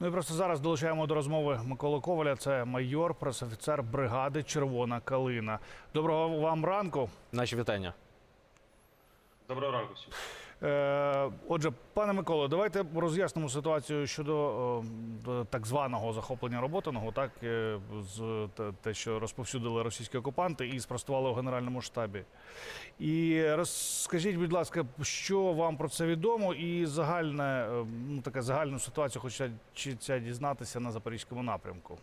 Ну і просто зараз долучаємо до розмови Миколу Коваля. Це майор, пресофіцер бригади Червона Калина. Доброго вам ранку. Наші вітання. Доброго ранку всім. Е, отже, пане Миколо, давайте роз'яснимо ситуацію щодо так званого захоплення роботаного, так е, з те- що розповсюдили російські окупанти і спростували у генеральному штабі. І розкажіть, будь ласка, що вам про це відомо, і загальне, е, ну таке загальну ситуацію хочеться дізнатися на запорізькому напрямку.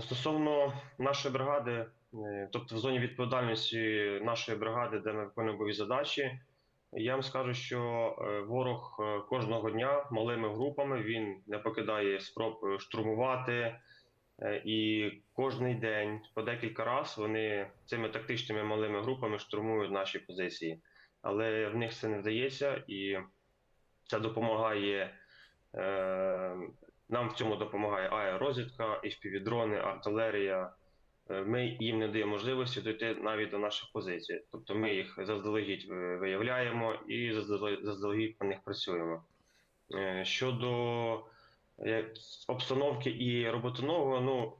Стосовно нашої бригади, тобто в зоні відповідальності нашої бригади, де ми виконуємо бойові задачі, я вам скажу, що е, ворог е, кожного дня малими групами він не покидає спроб е, штурмувати. е, І кожний день по декілька разів вони цими тактичними малими групами штурмують наші позиції. Але в них це не вдається, і це допомагає е, нам в цьому допомагає аеророзвідка, FPV-дрони, артилерія. Е, Ми їм не даємо можливості дойти навіть до наших позицій. Тобто ми їх заздалегідь виявляємо і заздале- заздалегідь по них працюємо. Е, Щодо е, обстановки і роботиного, ну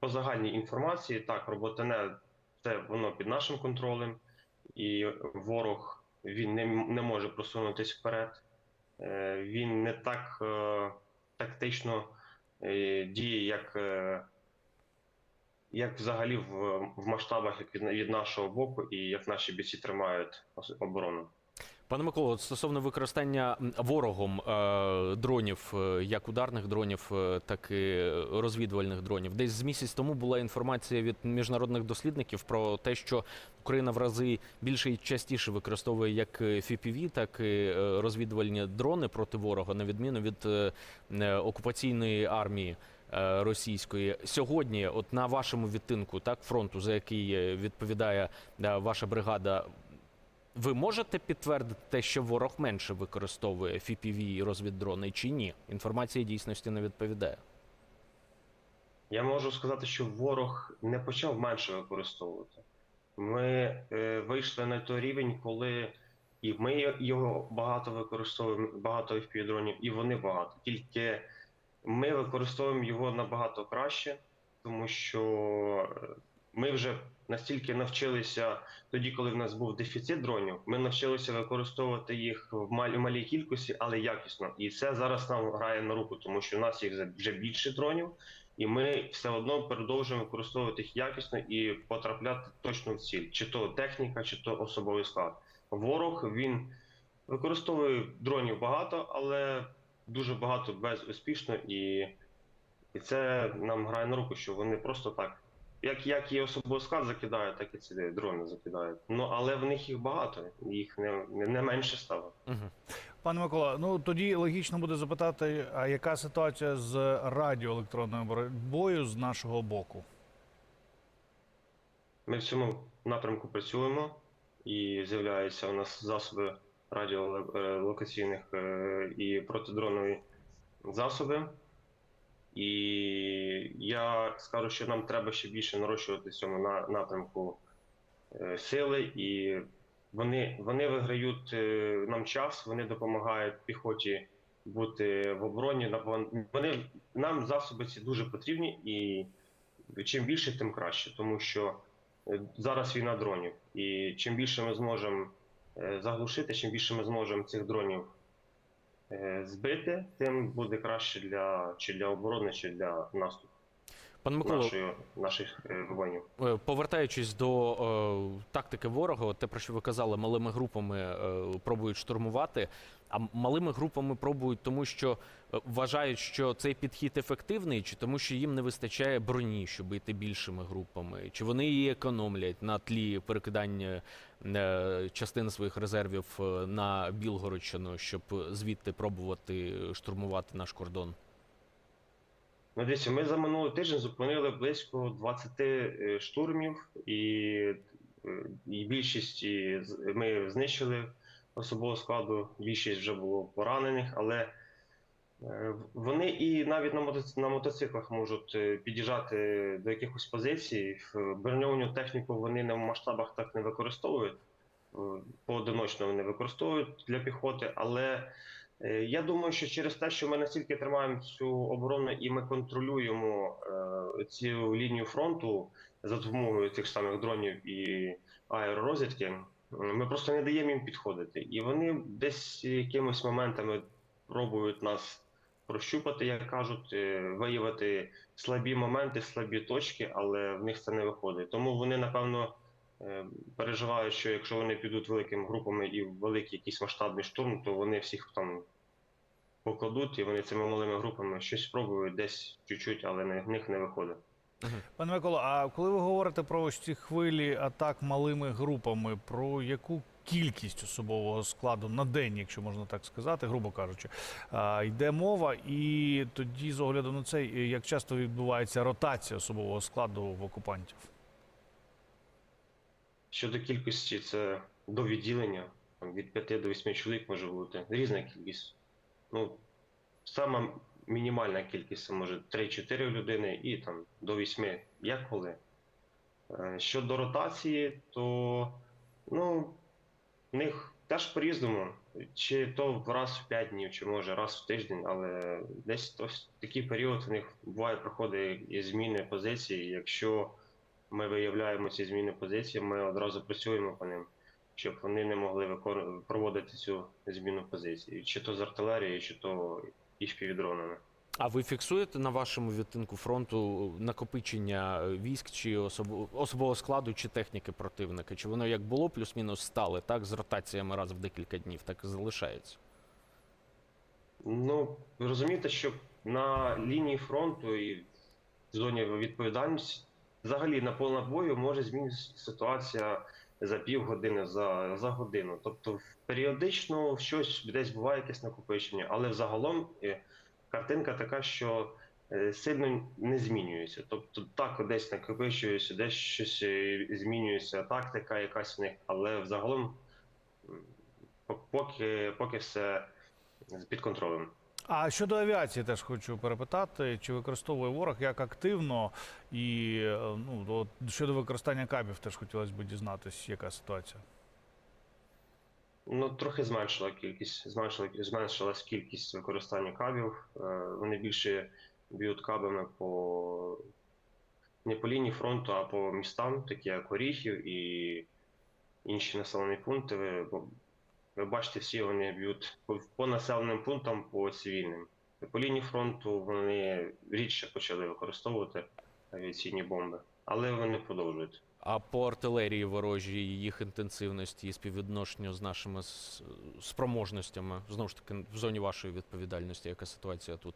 по загальній інформації, так, роботине це воно під нашим контролем, і ворог він не, не може просунутися вперед. Він не так тактично діє, як, як взагалі в, в масштабах як від, від нашого боку, і як наші бійці тримають оборону. Пане Миколо, стосовно використання ворогом е, дронів, е, як ударних дронів, е, так і розвідувальних дронів. Десь з місяць тому була інформація від міжнародних дослідників про те, що Україна в рази більше і частіше використовує як FPV, так і розвідувальні дрони проти ворога, на відміну від окупаційної армії. Е, Російської сьогодні, от на вашому відтинку, так фронту, за який е, відповідає е, ваша бригада, ви можете підтвердити те, що ворог менше використовує FPV і розвіддрони чи ні? Інформація дійсності не відповідає. Я можу сказати, що ворог не почав менше використовувати. Ми е, вийшли на той рівень, коли і ми його багато використовуємо, багато FPV-дронів, і вони багато. Тільки ми використовуємо його набагато краще, тому що е, ми вже настільки навчилися тоді, коли в нас був дефіцит дронів, ми навчилися використовувати їх в малі, малій кількості, але якісно. І це зараз нам грає на руку, тому що в нас їх вже більше дронів, і ми все одно продовжуємо використовувати їх якісно і потрапляти точно в ціль, чи то техніка, чи то особовий склад. Ворог він використовує дронів багато, але дуже багато безуспішно, і, і це нам грає на руку, що вони просто так. Як, як і особовий склад закидають, так і ці дрони закидають. Ну але в них їх багато, їх не, не, не менше стало. Угу. Пане Микола, ну тоді логічно буде запитати, а яка ситуація з радіоелектронною боротьбою з нашого боку? Ми в цьому напрямку працюємо і з'являються у нас засоби радіолокаційних е, і протидронові засоби. І я скажу, що нам треба ще більше нарощувати цьому на- напрямку е, сили, і вони, вони виграють е, нам час, вони допомагають піхоті бути в обороні. Вони нам засоби ці дуже потрібні, і чим більше, тим краще, тому що зараз війна дронів, і чим більше ми зможемо заглушити, чим більше ми зможемо цих дронів е, збити, тим буде краще для чи для оборони, чи для наступу Пане Миколо, нашої наших е, воїнів. е, повертаючись до е, тактики ворога, те, про що ви казали, малими групами е, пробують штурмувати. А малими групами пробують, тому що е, вважають, що цей підхід ефективний, чи тому, що їм не вистачає броні, щоб йти більшими групами, чи вони її економлять на тлі перекидання е, частини своїх резервів е, на Білгородщину, щоб звідти пробувати штурмувати наш кордон. Ну, дивіться, ми за минулий тиждень зупинили близько 20 е, штурмів, і, і більшість ми знищили особового складу, більшість вже було поранених, але е, вони і навіть на, мотоц- на мотоциклах можуть е, під'їжджати до якихось позицій. Броньовану техніку вони в масштабах так не використовують. е, Поодиночно вони використовують для піхоти, але Я думаю, що через те, що ми настільки тримаємо цю оборону і ми контролюємо цю лінію фронту за допомогою тих самих дронів і аеророзвідки, ми просто не даємо їм підходити. І вони десь якимось моментами пробують нас прощупати, як кажуть, е, виявити слабі моменти, слабі точки, але в них це не виходить. Тому вони, напевно, е, переживають, що якщо вони підуть великими групами і в великий якийсь масштабний штурм, то вони всіх там покладуть, і вони цими малими групами щось спробують десь чуть-чуть, але в них не виходить. Пане Микола, а коли ви говорите про ось ці хвилі атак малими групами, про яку кількість особового складу на день, якщо можна так сказати, грубо кажучи, а, йде мова, і тоді, з огляду на це, як часто відбувається ротація особового складу в окупантів? Щодо кількості, це до відділення, від 5 до 8 чоловік може бути. Різна кількість. Ну, сама мінімальна кількість може 3-4 людини і там до 8, як коли. Е, Щодо ротації, то ну, в них теж по-різному. Чи то раз в 5 днів, чи може раз в тиждень, але десь ось такий період в них буває проходить і зміни позиції. Якщо ми виявляємо ці зміни позиції, ми одразу працюємо по ним, щоб вони не могли проводити цю зміну позиції, чи то з артилерією, чи то і дронами. А ви фіксуєте на вашому відтинку фронту накопичення військ чи особо- особового складу чи техніки противника? Чи воно як було плюс-мінус стале, так з ротаціями раз в декілька днів, так і залишається? Ну, ви розумієте, що на лінії фронту і в зоні відповідальності взагалі на поле бою може змінитися ситуація за півгодини, за, за годину. Тобто періодично щось десь буває якесь накопичення, але взагалом е, картинка така, що е, сильно не змінюється. Тобто так десь накопичується, десь щось е, змінюється, тактика якась в них, але взагалом по- поки, поки все під контролем. А щодо авіації, теж хочу перепитати, чи використовує ворог як активно, і е, ну от щодо використання кабів, теж хотілося б дізнатися, яка ситуація. Ну, трохи зменшила кількість, зменшила, зменшилась кількість використання кабів. Е, Вони більше б'ють кабами по не по лінії фронту, а по містам, такі як Оріхів і інші населені пункти. Ви, бачите, всі вони б'ють по, населеним пунктам, по цивільним. По лінії фронту вони рідше почали використовувати авіаційні бомби, але вони продовжують. А по артилерії ворожій, їх інтенсивності і співвідношенню з нашими спроможностями, знову ж таки, в зоні вашої відповідальності, яка ситуація тут?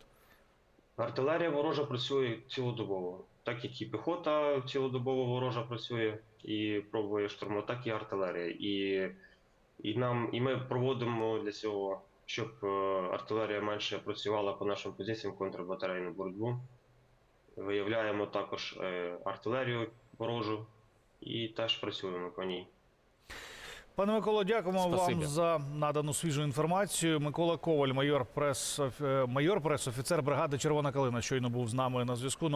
Артилерія ворожа працює цілодобово. Так як і піхота цілодобово ворожа працює і пробує штурму, так і артилерія. І, і, нам, і ми проводимо для цього, щоб е, артилерія менше працювала по нашим позиціям контрбатарейну боротьбу. Виявляємо також е, артилерію ворожу і теж працюємо по ній. Пане Миколо, дякуємо Спасибі. вам за надану свіжу інформацію. Микола Коваль, майор прес майор прес-офіцер бригади Червона калина, щойно був з нами на зв'язку.